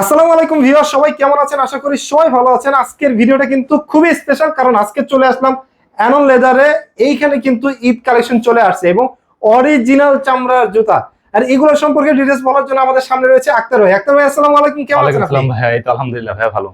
আসসালামু আলাইকুম ভিউয়ার সবাই কেমন আছেন? আশা করি সবাই ভালো আছেন। আজকের ভিডিওটা কিন্তু খুবই স্পেশাল কারণ আজকে চলে আসলাম অ্যানন লেদারে এইখানে কিন্তু ঈদ কালেকশন চলে আসছে এবং অরিজিনাল চামড়ার জুতা। আর এগুলো সম্পর্কে ডিটেলস বলার জন্য আমাদের সামনে রয়েছে আক্তার ভাই। আক্তার ভাই আসসালামু আলাইকুম। কেমন আছেন ভাই আলহামদুলিল্লাহ ভাই ভালো।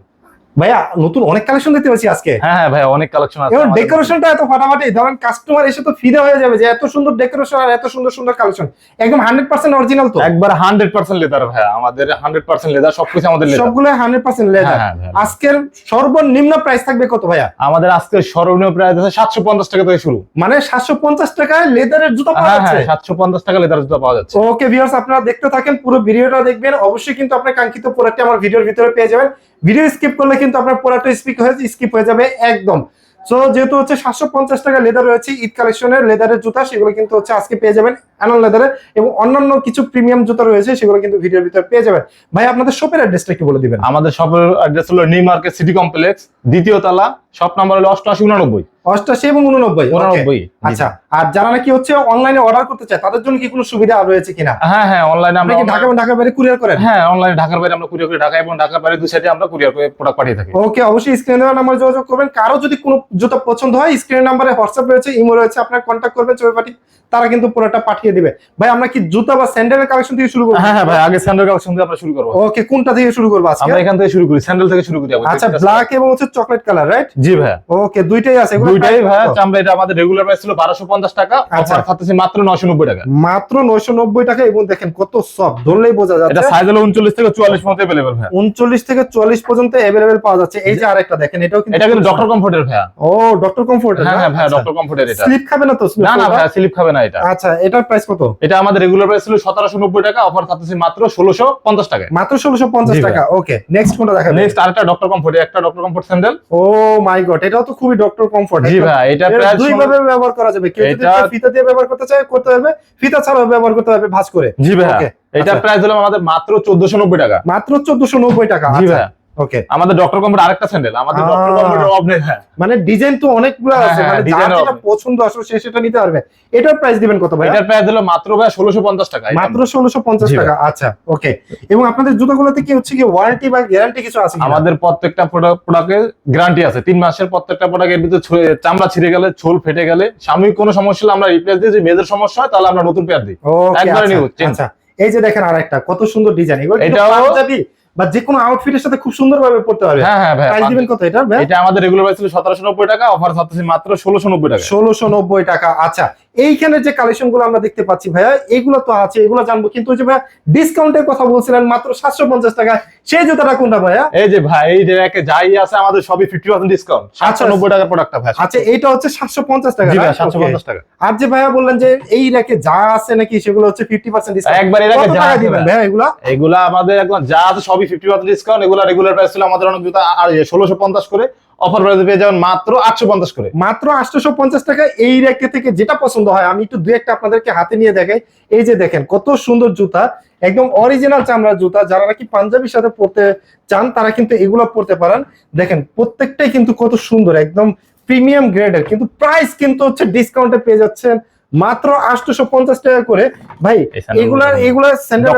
ভাইয়া নতুন অনেক কালেকশন দেখতে পাচ্ছি আজকে। হ্যাঁ হ্যাঁ ভাইয়া অনেক কালেকশন আছে এবং ডেকোরেশনটা এত ফাটাফাটি ধরেন কাস্টমার এসে তো ফিদা হয়ে যাবে যে এত সুন্দর ডেকোরেশন আর এত সুন্দর সুন্দর কালেকশন একদম হান্ড্রেড পার্সেন্ট অরিজিনাল তো। একবার হান্ড্রেড পার্সেন্ট লেদার ভাইয়া আমাদের হান্ড্রেড পার্সেন্ট লেদার সবকিছু আমাদের লেদার সবগুলো হান্ড্রেড পার্সেন্ট লেদার হ্যাঁ, হ্যাঁ, হ্যাঁ। আজকের সর্বনিম্ন প্রাইস থাকবে কত ভাইয়া? আমাদের আজকের সর্বনিম্ন প্রাইস আছে সাতশো পঞ্চাশ টাকা থেকে শুরু। মানে সাতশো পঞ্চাশ টাকায় লেদারের জুতো পাওয়া হ্যাঁ যাচ্ছে? হ্যাঁ সাতশো পঞ্চাশ টাকা লেদার জুতো পাওয়া যাচ্ছে। ওকে ভিউয়ার্স আপনারা দেখতে থাকেন পুরো ভিডিওটা দেখবেন। অবশ্যই কিন্তু আপনার কাঙ্ক্ষিত প্রোডাক্টটি আমার ভিডিওর ভিতরে পেয়ে যাবেন। ভিডিও স্কিপ করলে কিন্তু আপনার প্রোডাক্ট স্পিক হয়ে স্কিপ হয়ে যাবে একদম। সো যেহেতু হচ্ছে সাতশো পঞ্চাশ টাকা লেদার রয়েছে ঈদ কালেকশনের লেদারের জুতা সেগুলো কিন্তু হচ্ছে আজকে পেয়ে যাবেন অ্যানল লেদারের এবং অন্যান্য কিছু প্রিমিয়াম জুতা রয়েছে সেগুলো কিন্তু ভিডিওর ভিতরে পেয়ে যাবেন। ভাই আপনাদের শপের অ্যাড্রেসটা একটু বলে দিবেন। আমাদের শপের অ্যাড্রেস হলো নিউ মার্কেট সিটি কমপ্লেক্স দ্বিতীয় তলা শপ নাম্বার হলো অষ্টআশি উনানব্বই। অষ্টআশি এবং উননব্বই. উনানব্বই আচ্ছা আর যারা নাকি হচ্ছে অনলাইনে অর্ডার করতে চায় তাদের জন্য কি কোনো সুবিধা রয়েছে কিনা? হ্যাঁ হ্যাঁ অনলাইনে আমরা ঢাকা এবং ঢাকার বাইরে কুরিয়ার করেন? হ্যাঁ অনলাইনে ঢাকার বাইরে আমরা কুরিয়ার করে। ঢাকা এবং ঢাকার বাইরে দুই সাইডে আমরা কুরিয়ার করে প্রোডাক্ট পাঠিয়ে থাকি। ওকে অবশ্যই স্ক্রিনে দেওয়া নাম্বার যোগাযোগ করবেন। কারও যদি কোনো জুতা পছন্দ হয় স্ক্রিনের নাম্বারে হোয়াটসঅ্যাপ রয়েছে ইমো রয়েছে আপনার কন্ট্যাক্ট করবেন ছবি পাঠিয়ে তারা কিন্তু পুরোটা পাঠিয়ে দিবে। ভাই আমরা কি জুতা বা স্যান্ডেলের কালেকশন থেকে শুরু করব? হ্যাঁ হ্যাঁ ভাই আগে স্যান্ডেল কালেকশন দিয়ে আমরা শুরু করব। ওকে কোনটা থেকে শুরু করব আজকে? আমরা এখান থেকে শুরু করি স্যান্ডেল থেকে শুরু করি আচ্ছা ব্ল্যাক এবং হচ্ছে চকলেট কালার রাইট জি ভাই। ওকে দুইটাই আছে দুইটাই ভাই। কত? চামড়া এটা আমাদের রেগুলার প্রাইস ছিল বারোশো পঞ্চাশ টাকা আচ্ছা। অফার থাকতেছে মাত্র নশো নব্বই টাকা। মাত্র নয়শো নব্বই টাকা এবং দেখেন কত সফট ধরলেই বোঝা এটা সাইজ হলো উনচল্লিশ থেকে চুয়াল্লিশ মতো অ্যাভেলেবল ভাইয়া। উনচল্লিশ থেকে চুয়াল্লিশ পর্যন্ত অ্যাভেলেবেল পাওয়া যাচ্ছে। এই যে আরেকটা দেখেন এটাও কিন্তু এটা কিন্তু ডক্টর কমফোর্টের ভাইয়া। ও ডক্টর কমফোর্ট হ্যাঁ হ্যাঁ ডক্টর কমফোর্টের এটা। স্লিপ খাবে না তো? না না ভাইয়া স্লিপ খাবে না এটা। আচ্ছা এটার প্রাইস কত? এটা আমাদের রেগুলার প্রাইস ছিল সতেরোশো নব্বই টাকা অফার থাকতেছে মাত্র ষোলোশো পঞ্চাশ টাকা মাত্র ষোলোশো পঞ্চাশ টাকা। ওকে নেক্সট কোনটা দেখাবেন নেক্সট আরেকটা ডক্টর কমফোর্ট একটা doctor comfort sandal oh my god এটাও তো খুবই ডক্টর কমফোর্ট জি ভাইয়া এটা দুই ভাবে ব্যবহার করা যাবে। কেউ এটা- ফিতা দিয়ে ব্যবহার করতে চাই করতে পারবে ফিতা ছাড়াও ব্যবহার করতে পারবে ভাঁজ করে। জি ভাই এটা আচ্ছা। প্রাইস হলো আমাদের মাত্র চোদ্দশো নব্বই টাকা। মাত্র চোদ্দশো নব্বই টাকা জি ভাইয়া। ওকে আমাদের ডক্টর আরেকটা স্যান্ডেল আমাদের। ডক্টর অবনে হ্যাঁ। মানে ডিজাইন তো অনেকগুলো হ্যাঁ, আছে হ্যাঁ, মানে যার যেটা পছন্দ আসলে সে সেটা নিতে পারবে। এটার প্রাইস দিবেন কত ভাই এটার প্রাইস হলো মাত্র ষোলোশো পঞ্চাশ টাকা মাত্র ষোলোশো পঞ্চাশ জি ভাই। টাকা আচ্ছা ওকে এবং আপনাদের জুতোগুলোতে কি হচ্ছে কি ওয়ারেন্টি বা গ্যারান্টি কিছু আছে আমাদের প্রত্যেকটা প্রোডাক্টের গ্যারান্টি আছে। তিন মাসের প্রত্যেকটা প্রোডাক্টের ভিতরে চামড়া ছিঁড়ে গেলে ছোল ফেটে গেলে সাময়িক কোনো সমস্যা হলে আমরা রিপ্লেস দিই। যদি মেয়েদের সমস্যা হয় তাহলে আমরা নতুন পেয়ার দিই। একবারে আচ্ছা, new, change। আচ্ছা। এই যে দেখেন আরেকটা কত সুন্দর ডিজাইন এগুলো পাঞ্জাবি? বা যে কোনো আউটফিটের সাথে খুব সুন্দর ভাবে পড়তে পারবে। হ্যাঁ হ্যাঁ ভাই প্রাইস দিবেন কত? এটা এটা আমাদের রেগুলার প্রাইস ছিল সতেরোশো নব্বই টাকা অফার থাকতেছে মাত্র ষোলোশো নব্বই টাকা ষোলোশো নব্বই টাকা আচ্ছা। এইখানে যে কালেকশনগুলো আমরা দেখতে পাচ্ছি ভাইয়া এগুলো তো আছে এগুলো জানব। কিন্তু ওই যে ভাইয়া ডিসকাউন্টের কথা বলছিলেন মাত্র সাতশো পঞ্চাশ টাকা। সেই জুতাটা কোনটা ভাইয়া? এই যে ভাই এই যে যাই আছে আমাদের সবই ফিফটি পার্সেন্ট ডিসকাউন্ট সাতশো নব্বই টাকার প্রোডাক্টটা ভাই। আচ্ছা এইটা হচ্ছে সাতশো পঞ্চাশ টাকা সাতশো পঞ্চাশ টাকা। আর যে ভাইয়া বললেন যে এই রেখে যা আছে নাকি সেগুলো হচ্ছে ফিফটি পার্সেন্ট ডিসকাউন্ট একবার এর আগে যা দিবেন ভাই? ভাইয়া এগুলা? এগুলা আমাদের একদম যা আছে সবই ফিফটি পার্সেন্ট ডিসকাউন্ট এগুলা রেগুলার প্রাইস ছিল আমাদের অনেক জুতা আর ষোলোশো পঞ্চাশ করে অফার প্রাইসে পেয়ে যাবেন মাত্র আটশো পঞ্চাশ করে। মাত্র আটশোশো পঞ্চাশ টাকা এই রেখে থেকে যেটা পছন্দ হয় আমি একটু দুই একটা আপনাদেরকে হাতে নিয়ে দেখাই। এই যে দেখেন কত সুন্দর জুতা একদম অরিজিনাল চামড়ার জুতা। যারা নাকি পাঞ্জাবির সাথে পড়তে চান তারা কিন্তু এগুলো পড়তে পারেন। দেখেন প্রত্যেকটাই কিন্তু কত সুন্দর একদম প্রিমিয়াম গ্রেডের কিন্তু প্রাইস কিন্তু হচ্ছে ডিসকাউন্টে পেয়ে যাচ্ছেন মাত্র আটশোশো পঞ্চাশ টাকা করে। ভাই এগুলা এগুলা স্যান্ডেল.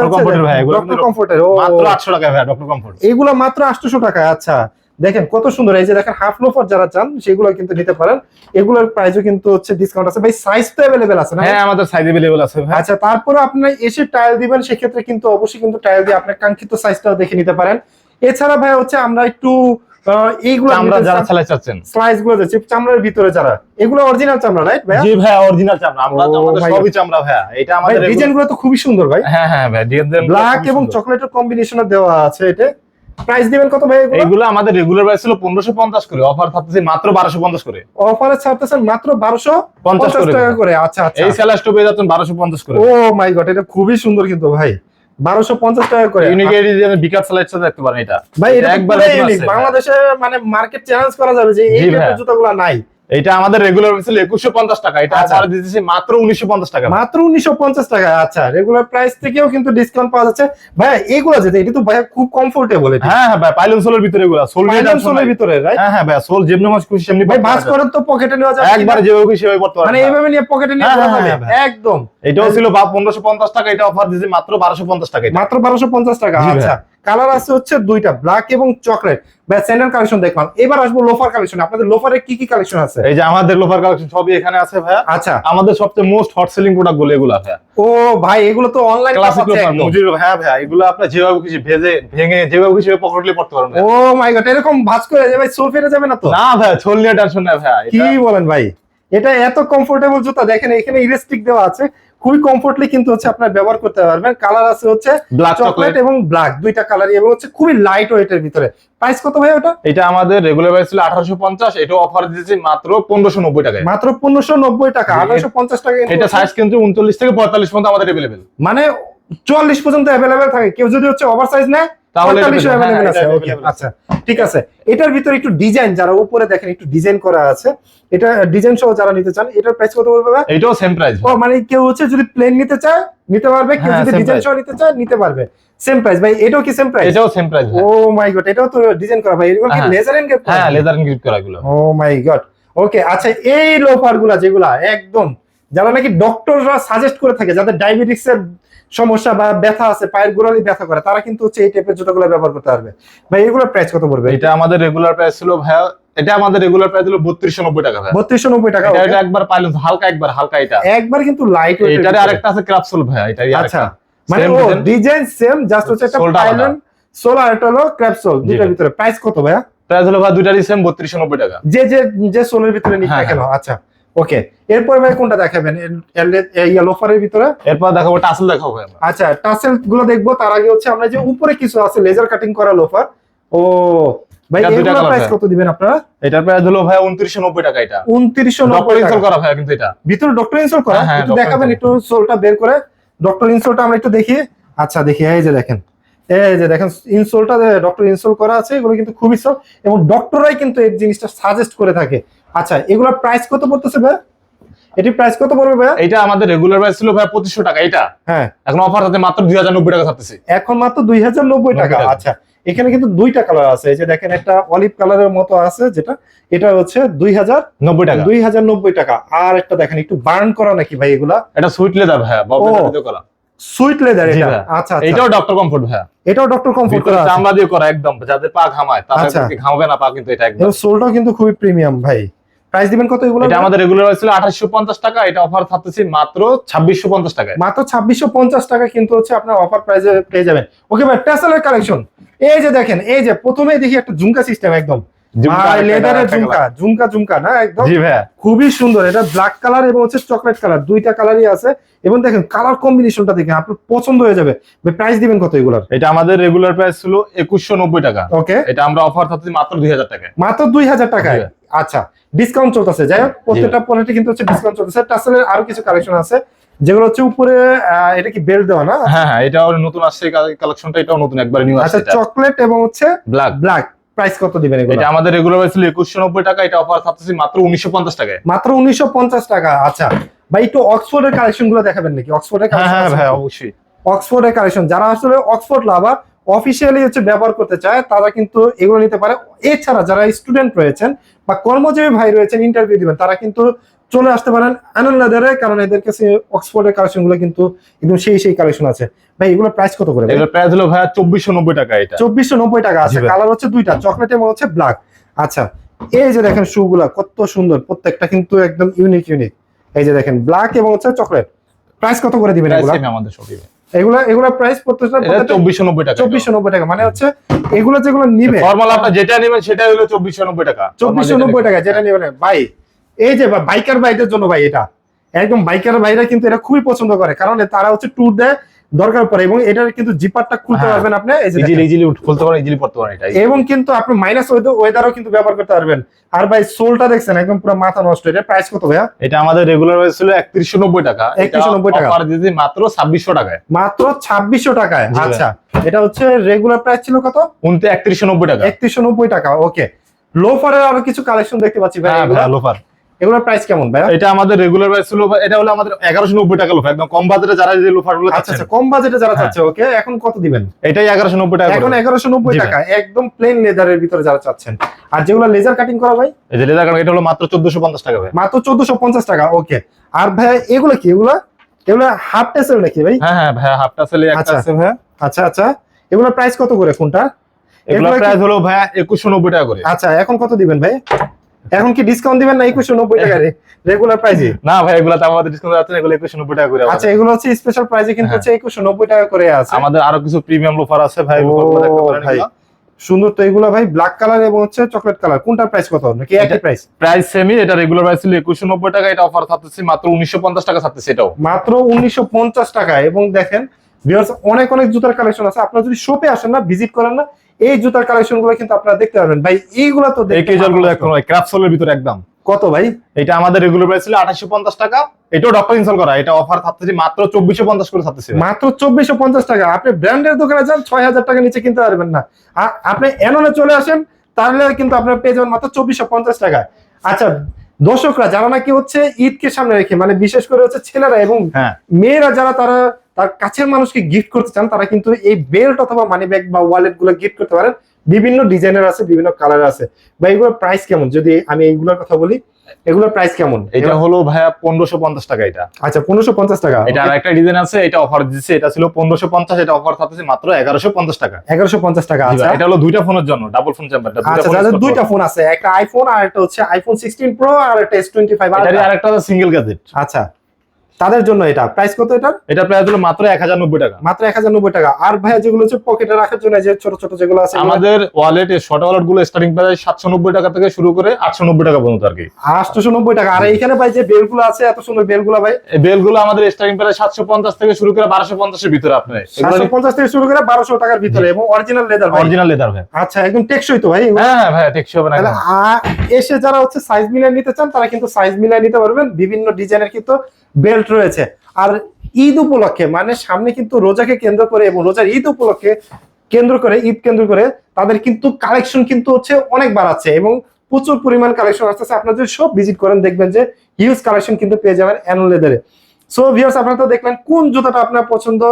ভাই, কমফোর্টের ও। মাত্র আটশো টাকা ভাই ডক্টর কমফোর্ট এগুলো মাত্র আটশোশো টাকা আচ্ছা। দেখেন কত সুন্দর। এই যে দেখেন হাফ লোফার যারা চান সেগুলো কিন্তু নিতে পারেন। এগুলোর প্রাইসও কিন্তু হচ্ছে ডিসকাউন্ট আছে। ভাই সাইজ তো অ্যাভেলেবেল আছে না হ্যাঁ আমাদের সাইজ অ্যাভেলেবল আছে ভাই। আচ্ছা তারপরে আপনি এসে টাইল দিবেন সেক্ষেত্রে কিন্তু অবশ্যই কিন্তু টাইল দিয়ে আপনার কাঙ্ক্ষিত সাইজটাও দেখে নিতে পারেন। এছাড়া ভাই হচ্ছে আমরা একটু এইগুলো আমরা যারা চালাই চাচ্ছেন। স্লাইসগুলো যাচ্ছে চামড়ার ভিতরে যারা। এগুলো অরিজিনাল চামড়া রাইট ভাই জি ভাই অরিজিনাল চামড়া। আমরা ও আমাদের। সবই চামড়া ভাই এটা আমাদের ডিজাইনগুলো তো খুবই সুন্দর ভাই। হ্যাঁ হ্যাঁ ভাই ডিজাইন ব্ল্যাক এবং চকলেটের কম্বিনেশনে দেওয়া আছে এটা। প্রাইস দিবেন কত ভাই এগুলো? আমাদের রেগুলার প্রাইস ছিল পনেরোশো পঞ্চাশ করে। অফার থাকতেছে মাত্র বারোশো পঞ্চাশ করে। অফারে ছাড়তেছেন মাত্র বারোশো পঞ্চাশ পঞ্চাশ করে। টাকা করে। আচ্ছা আচ্ছা। এই সেলার পেয়ে যাচ্ছেন বারোশো পঞ্চাশ করে। ও মাই গড এটা খুবই সুন্দর কিন্তু ভাই। বারোশো পঞ্চাশ টাকা করে। ইউনিক বিকাশ স্যালাইডটা দেখতে পারেন এটা। ভাই এটা একবার বাংলাদেশে মানে মার্কেট চ্যালেঞ্জ করা যাবে যে এই টাইপের জুতাগুলো নাই। এটা আমাদের রেগুলার ছিল একুশশো পঞ্চাশ টাকা। এটা আচ্ছা। অফার দিতেছি মাত্র উনিশশো পঞ্চাশ টাকা। মাত্র উনিশশো পঞ্চাশ টাকা আচ্ছা। রেগুলার প্রাইস থেকেও কিন্তু ডিসকাউন্ট পাওয়া যাচ্ছে। ভাই এইগুলো যেতে এটা তো ভাই খুব কমফোর্টেবল এটা। হ্যাঁ হ্যাঁ ভাই পাইলন সোলের ভিতরে এগুলা সোল ফাইন্যান্স সোলের ভিতরে রাইট হ্যাঁ হ্যাঁ ভাই সোল যেমনি মাছ খুশি সেমনি ভাই ভাঁজ করেন তো পকেটে নেওয়া যাবে একবার যেভাবে খুশি সেভাবে পড়তে পারবেন মানে এইভাবে নিয়ে পকেটে নিয়ে হ্যাঁ, পড়া হ্যাঁ, যাবে? হ্যাঁ, একদম। এটাও ছিল বা পনেরোশো পঞ্চাশ টাকা এটা অফার দিয়েছে মাত্র বারোশো পঞ্চাশ টাকা মাত্র বারোশো পঞ্চাশ টাকা জি ভাই। আচ্ছা। কালার আছে হচ্ছে দুইটা ব্ল্যাক এবং চকলেট বা স্যান্ডেল কালেকশন দেখলাম এবার আসব লোফার কালেকশন আপনাদের লোফারের কি কি কালেকশন আছে? এই যে আমাদের লোফার কালেকশন সবই এখানে আছে ভাইয়া। আচ্ছা। আমাদের সবচেয়ে মোস্ট হট সেলিং প্রোডাক্টগুলো এগুলো ও ভাই এগুলো তো অনলাইন ক্লাসিক লোফার মুজির হ্যাঁ ভাইয়া এগুলো আপনার যেভাবে কিছু ভেজে ভেঙে যেভাবে কিছু পকেটলি পড়তে পারবেন ও মাই গড এরকম ভাঁজ করে যাবে সোল ফেরে যাবে না তো? না ভাইয়া ছোল নিয়ে টেনশন নাই ভাইয়া কি বলেন ভাই? এটা এত কমফোর্টেবল জুতা দেখেন এখানে ইলাস্টিক দেওয়া আছে। খুবই কমফোর্টলি কিন্তু হচ্ছে আপনার ব্যবহার করতে পারবেন। কালার আছে হচ্ছে ব্ল্যাক চকলেট এবং ব্ল্যাক দুইটা কালারই এবং হচ্ছে খুবই লাইট ওয়েটের ভিতরে। প্রাইস কত ভাই ওটা? এটা আমাদের রেগুলার প্রাইস ছিল আঠারোশো পঞ্চাশ এটা অফার দিয়েছি মাত্র পনেরোশো নব্বই টাকায়। মাত্র পনেরোশো নব্বই টাকা জি। আঠারোশো পঞ্চাশ টাকা কিন্তু এটা সাইজ কিন্তু উনচল্লিশ থেকে পঁয়তাল্লিশ পর্যন্ত আমাদের अवेलेबल মানে চুয়াল্লিশ পর্যন্ত অ্যাভেলেবেল থাকে। কেউ যদি হচ্ছে ওভার সাইজ নেয় তাহলে এটা 45 হ্যাঁ। আচ্ছা ঠিক আছে এটার ভিতরে একটু ডিজাইন যারা উপরে দেখেন একটু ডিজাইন করা আছে এটা ডিজাইন সহ যারা নিতে চান এটার প্রাইস কত ভাই? এইটাও সেম প্রাইস ও মানে কেউ হচ্ছে যদি প্লেন নিতে চায় নিতে পারবে কেউ হ্যাঁ, যদি ডিজাইন. সহ নিতে চায় নিতে পারবে সেম প্রাইস ভাই এটাও কি সেম প্রাইস এটাও same price oh my god এটাও তো ডিজাইন করা ভাই এগুলো কি। লেজার এন্ড হ্যাঁ লেদার গ্রিপ করা এগুলো ও মাই গড ওকে আচ্ছা এই লোফারগুলা যেগুলা একদম যারা নাকি ডক্টররা সাজেস্ট করে থাকে যাদের ডায়াবেটিক্স এর সমস্যা বা ব্যথা আছে পায়ের গোড়ালি ব্যথা করে তারা কিন্তু হচ্ছে এই টাইপের জুতাগুলো ব্যবহার করতে পারবে। ভাই এগুলোর প্রাইস কত পড়বে? এটা আমাদের রেগুলার প্রাইস ছিল ভাইয়া এটা আমাদের রেগুলার প্রাইস ছিল বত্রিশশো নব্বই টাকা ভাইয়া। বত্রিশশো নব্বই টাকা এটা- এটা একবার পাইলেন হালকা একবার হালকা এটা। একবার কিন্তু লাইট এটারে আরেকটা আছে ক্রাপসোল ভাইয়া এটা আচ্ছা। মানে ও ডিজাইন সেম জাস্ট হচ্ছে একটা। পাইলন সোল আর একটা হলো ক্র্যাপসোল দুইটার ভিতরে। প্রাইস কত ভাইয়া? প্রাইস হলো ভাই দুইটারই সেম বত্রিশশো নব্বই টাকা। যে যে যে সোলের ভিতরে নিক হ্যাঁ, কেন? আচ্ছা। ওকে এরপর ভাই কোনটা দেখাবেন? লোফারের ভিতরে? এরপর দেখাবো টাসেল দেখাবো আচ্ছা টাসেলগুলো দেখব তার আগে হচ্ছে আমরা যে উপরে কিছু আছে লেজার কাটিং করা লোফার ও ভাই এটা দুইটা এগুলো colour প্রাইস কত দিবেন আপনারা? এটার প্রাইস হলো ভাই উনত্রিশশো নব্বই টাকা এটা। ডক্টর ইনস্টল করা কিন্তু এটা। ভিতরে ডক্টর ইনস্টল করা? হ্যাঁ, হ্যাঁ, একটু দেখাবেন। একটু সোলটা বের করে। ডক্টর ইনস্টলটা আমরা একটু দেখি। আচ্ছা দেখি এই যে দেখেন। এই যে দেখেন ইনস্টলটা ডক্টর ইনস্টল করা আছে এগুলো কিন্তু খুবই এবং ডক্টররাই কিন্তু এই জিনিসটা সাজেস্ট করে থাকে। আচ্ছা এগুলোর প্রাইস কত পড়তেছে ভাই? এটি প্রাইস কত পড়বে ভাই? এটা আমাদের রেগুলার প্রাইস ছিল ভাই পঁচিশশো টাকা এটা হ্যাঁ। এখন অফার আছে মাত্র দুই হাজার নব্বই টাকা থাকতেছে এখন মাত্র দুই হাজার নব্বই টাকা টাকা। আচ্ছা। এখানে কিন্তু দুইটা কালার আছে এই যে দেখেন একটা অলিভ কালারের মতো আছে যেটা এটা হচ্ছে দুই হাজার নব্বই টাকা। দুই হাজার নব্বই টাকা। আর একটা দেখেন একটু বার্ন করা নাকি ভাই এগুলা? এটা সুইট লেদার। ববের ভিতরে করা। সুইট লেদার এটা। আচ্ছা আচ্ছা। এটাও ডক্টর কমফোর্ট ভাইয়া। এটাও ডক্টর কমফোর্ট করা আছে। চামড়া দিয়ে করা একদম। যাদের পা ঘামায় আচ্ছা। তাদের ঘামাবে না পা কিন্তু এটা একদম। সোলটাও কিন্তু খুবই প্রিমিয়াম ভাই। প্রাইস দিবেন কত এগুলো? এটা আমাদের রেগুলার ছিল আঠাশশো পঞ্চাশ টাকা এটা অফার থাকতেছে মাত্র ছাব্বিশশো পঞ্চাশ টাকায়। মাত্র ছাব্বিশশো পঞ্চাশ টাকা কিন্তু হচ্ছে আপনার অফার প্রাইসে পেয়ে যাবেন। ওকে ভাই টেসেলের কালেকশন এই যে দেখেন এই যে প্রথমেই দেখি একটা ঝুমকা সিস্টেম একদম। ঝুমকা ভাই আরেকটা, লেদারের ঝুমকা ঝুমকা ঝুমকা না? একদম ভাইয়া খুবই সুন্দর। এটা ব্ল্যাক কালার এবং হচ্ছে চকলেট কালার দুইটা কালারই আছে। এবং দেখেন কালার কম্বিনেশনটা দেখেন আপনার পছন্দ হয়ে যাবে। প্রাইস দিবেন কত এগুলার? এটা আমাদের রেগুলার প্রাইস ছিল একুশশো নব্বই টাকা। ওকে এটা আমরা অফার থাকতেছে মাত্র দুই হাজার টাকায়। মাত্র দুই হাজার টাকায়। আচ্ছা ডিসকাউন্ট চলতেছে। যাই হোক প্রত্যেকটা প্রোডাক্টে কিন্তু হচ্ছে ডিসকাউন্ট চলতেছে। টাসেলের আরও কিছু কালেকশন আছে যেগুলো হচ্ছে উপরে এটা কি বেল্ট দেওয়া না? হ্যাঁ হ্যাঁ এটা নতুন আসছে কালেকশনটা এটাও নতুন একবার নিউ আসছে আচ্ছা চকলেট এবং হচ্ছে ব্ল্যাক ব্ল্যাক প্রাইস কত দিবেন এগুলো? এটা আমাদের রেগুলার প্রাইস ছিল একুশশো নব্বই টাকা এটা অফার থাকতেছে মাত্র উনিশশো পঞ্চাশ টাকায়। মাত্র উনিশশো পঞ্চাশ টাকা আচ্ছা। ভাই একটু অক্সফোর্ডের কালেকশনগুলো দেখাবেন নাকি? অক্সফোর্ডের হ্যাঁ হ্যাঁ কালেকশন ভাই অবশ্যই। অক্সফোর্ডের কালেকশন যারা আসলে অক্সফোর্ড লাভার অফিসিয়ালি হচ্ছে ব্যবহার করতে চায় তারা কিন্তু এগুলো নিতে পারে। এছাড়া যারা স্টুডেন্ট রয়েছেন বা কর্মজীবী ভাই রয়েছেন ইন্টারভিউ দিবেন তারা কিন্তু চলে আসতে পারেন আনন্দ লেদারে কারণ এদের কাছে অক্সফোর্ডের কালেকশনগুলো কিন্তু একদম সেই সেই কালেকশন আছে। ভাই এগুলো প্রাইস কত করে এগুলোর প্রাইস হলো চব্বিশশো নব্বই টাকা এটা। চব্বিশশো নব্বই টাকা আছে। কালার হচ্ছে দুইটা চকলেট এবং হচ্ছে ব্ল্যাক আচ্ছা এই যে দেখেন শু গুলা কত সুন্দর। প্রত্যেকটা কিন্তু একদম ইউনিক ইউনিক এই যে দেখেন ব্ল্যাক এবং হচ্ছে চকলেট প্রাইস কত করে দিবেন এগুলা? আমাদের সবই এগুলা এগুলা প্রাইস চব্বিশশো নব্বই টাকা। চব্বিশশো নব্বই টাকা। মানে হচ্ছে এগুলো যেগুলো নিবে ফর্মাল আপনার যেটা নেবেন সেটা হলো চব্বিশশো নব্বই টাকা। চব্বিশশো নব্বই টাকা যেটা নেবেন। ভাই এই যে বাইকার ভাইদের জন্য ভাই এটা। একদম বাইকার ভাইরা কিন্তু এটা খুবই পছন্দ করে। কারণ তারা হচ্ছে ট্যুর দেয় দরকার পড়ে এবং এটার কিন্তু জিপারটা খুলতে হ্যাঁ। পারবেন আপনি ইজিলি। ইজিলি খুলতে পারেন ইজিলি পড়তে পারেন এটা এবং কিন্তু আপনি মাইনাস ওয়েদারও কিন্তু ব্যবহার করতে পারবেন। আর ভাই সোলটা দেখছেন একদম পুরো মাথা নষ্ট এটা প্রাইস কত ভাইয়া? এটা আমাদের রেগুলার প্রাইস ছিল একত্রিশশো নব্বই টাকা। 3190 টাকা। অফার দিতে মাত্র ছাব্বিশশো টাকায়। মাত্র ছাব্বিশশো টাকায়। আচ্ছা এটা হচ্ছে রেগুলার প্রাইস ছিল কত? উনতে একত্রিশশো নব্বই টাকা। একত্রিশশো নব্বই টাকা ওকে লোফারের আরও কিছু কালেকশন দেখতে পাচ্ছি ভাই হ্যাঁ লোফার এগুলোর প্রাইস কেমন ভাইয়া? এটা আমাদের রেগুলার প্রাইস ছিল এটা হলো আমাদের এগারোশো নব্বই টাকা লোফার একদম কম বাজারে যারা যে লোফারগুলো আচ্ছা আচ্ছা কম বাজেটে যারা হ্যাঁ। চাচ্ছে ওকে এখন কত দিবেন? এটাই এগারোশো নব্বই টাকা এখন করে। এগারোশো নব্বই জি ভাই। টাকা একদম প্লেন লেদারের ভিতরে যারা চাচ্ছেন। আর যেগুলো লেজার কাটিং করা ভাই? এই যে লেদার কারণ এটা হলো মাত্র চোদ্দশো পঞ্চাশ টাকা ভাই। মাত্র চোদ্দশো পঞ্চাশ টাকা ওকে আর ভাই এগুলো কি? এগুলো এগুলো হাফ টেসেল নাকি ভাই? হ্যাঁ হ্যাঁ ভাইয়া হাফটা সেলে একটা আচ্ছা। আছে ভাইয়া। আচ্ছা আচ্ছা। এগুলোর প্রাইস কত করে কোনটা এগুলো এগুলো প্রাইস হলো একুশশো নব্বই টাকা করে। আচ্ছা এখন কত দিবেন ভাই? এখন কি ডিসকাউন্ট দিবেন না একুশশো নব্বই টাকা রেগুলার প্রাইসে না ভাই এগুলো তো আমাদের ডিসকাউন্ট না এগুলো একুশশো নব্বই টাকা করে আচ্ছা এগুলো হচ্ছে স্পেশাল প্রাইসে কিন্তু হ্যাঁ। হচ্ছে একুশশো নব্বই টাকা করে আছে। আমাদের আরও কিছু প্রিমিয়াম লোফার আছে ভাই দেখতে পারেন ভাই। সুন্দর তো এগুলো ভাই ব্ল্যাক কালার এবং হচ্ছে চকলেট কালার কোনটার প্রাইস কত? নাকি একই প্রাইস প্রাইস সেমি এটা রেগুলার প্রাইস ছিল একুশশো নব্বই টাকা এটা অফার থাকতেছে মাত্র উনিশশো পঞ্চাশ টাকা থাকতেছে এটাও। মাত্র উনিশশো পঞ্চাশ টাকা। এবং দেখেন viewers, অনেক অনেক জুতার কালেকশন আছে। আপনারা যদি শপে আসেন না ভিজিট করেন না এই জুতার কালেকশনগুলো কিন্তু আপনারা দেখতে পারবেন। ভাই এইগুলো তো এই দেখতে কেজলগুলো ভালো দেখুন ভিতরে একদম। কত ভাই? এটা আমাদের রেগুলার প্রাইস ছিল আঠাশশো পঞ্চাশ টাকা। এটাও ডক্টর ইনস্টল করা। এটা অফার থাকতেছে মাত্র চব্বিশশো পঞ্চাশ করে থাকতেছে। মাত্র চব্বিশশো পঞ্চাশ টাকা। আপনি ব্র্যান্ডের দোকানে যান ছয় হাজার টাকা নিচে কিনতে পারবেন না। আপনি এননে চলে আসেন তাহলে কিন্তু আপনার পেয়ে যাবেন মাত্র চব্বিশশো পঞ্চাশ টাকা আচ্ছা দর্শকরা যারা নাকি হচ্ছে ঈদকে সামনে রেখে মানে বিশেষ করে হচ্ছে ছেলেরা এবং হ্যাঁ। মেয়েরা যারা তারা তার কাছের মানুষকে গিফট করতে চান তারা কিন্তু এই বেল্ট অথবা মানি ব্যাগ বা ওয়ালেটগুলো গিফট করতে পারেন। বিভিন্ন ডিজাইনের আছে বিভিন্ন কালার আছে। বা এগুলোর প্রাইস কেমন? যদি আমি এইগুলোর কথা বলি এগুলোর প্রাইস কেমন? এটা হলো ভাইয়া পনেরোশো পঞ্চাশ টাকা এটা। আচ্ছা পনেরোশো পঞ্চাশ টাকা। এটা আর একটা ডিজাইন আছে এটা অফার দিচ্ছে এটা ছিল পনেরোশো পঞ্চাশ এটা অফার থাকতেছে মাত্র এগারোশো পঞ্চাশ টাকা। এগারোশো পঞ্চাশ টাকা আচ্ছা। এটা হলো দুইটা ফোনের জন্য ডাবল ফোন চেম্বার আচ্ছা যাদের দুইটা ফোন আছে একটা আইফোন আর একটা হচ্ছে আইফোন সিক্সটিন প্রো আর একটা এস টোয়েন্টি ফাইভ আর একটা সিঙ্গেল গ্যাজেট আচ্ছা। তাদের জন্য এটা। প্রাইস কত এটা এটা প্রাইস হলো মাত্র এক হাজার নব্বই টাকা। মাত্র এক হাজার নব্বই টাকা। আর ভাইয়া যেগুলো হচ্ছে পকেটে রাখার জন্য যে ছোট ছোট যেগুলো আছে আমাদের ওয়ালেট শর্ট ওয়ালেটগুলো স্টার্টিং প্রাইস সাতশো নব্বই টাকা থেকে শুরু করে আটশো নব্বই টাকা পর্যন্ত আর কি। আটশোশো নব্বই টাকা। আর এইখানে ভাই যে বেলগুলো আছে এত সুন্দর বেলগুলো ভাই। এই বেলগুলো আমাদের স্টার্টিং প্রাইস সাতশো পঞ্চাশ থেকে শুরু করে বারোশো পঞ্চাশের ভিতরে আপনি সাতশো পঞ্চাশ থেকে শুরু করে বারোশো টাকার ভিতরে এবং অরিজিনাল লেদার ভাই। অরিজিনাল লেদার ভাই। আচ্ছা একদম টেকসই তো ভাই। হ্যাঁ হ্যাঁ ভাই টেকসই হবে না এসে যারা হচ্ছে সাইজ মিলিয়ে নিতে চান তারা কিন্তু সাইজ মিলিয়ে নিতে পারবেন। বিভিন্ন ডিজাইনের কিন্তু বেল্ট রয়েছে। আর ঈদ উপলক্ষে মানে সামনে কিন্তু রোজাকে কেন্দ্র করে এবং রোজার ঈদ উপলক্ষে কেন্দ্র করে ঈদ কেন্দ্র করে তাদের কিন্তু কালেকশন কিন্তু হচ্ছে অনেক বাড়াচ্ছে এবং প্রচুর পরিমাণ কালেকশন আসতেছে। আপনারা যদি সব ভিজিট করেন দেখবেন যে হিউজ কালেকশন কিন্তু পেয়ে যাবেন অ্যানুয়াল লেদারে সো ভিউয়ার্স আপনারা তো দেখলেন কোন জুতাটা আপনার পছন্দ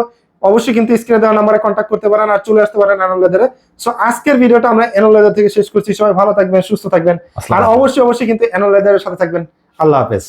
অবশ্যই কিন্তু স্ক্রিনে দেওয়া নাম্বারে কন্ট্যাক্ট করতে পারেন আর চলে আসতে পারেন অ্যানুয়াল লেদারে সো আজকের ভিডিওটা আমরা অ্যানুয়াল লেদার থেকে শেষ করছি। সবাই ভালো থাকবেন সুস্থ থাকবেন। আর অবশ্যই অবশ্যই কিন্তু অ্যানুয়াল লেদারের সাথে থাকবেন। আল্লাহ হাফেজ।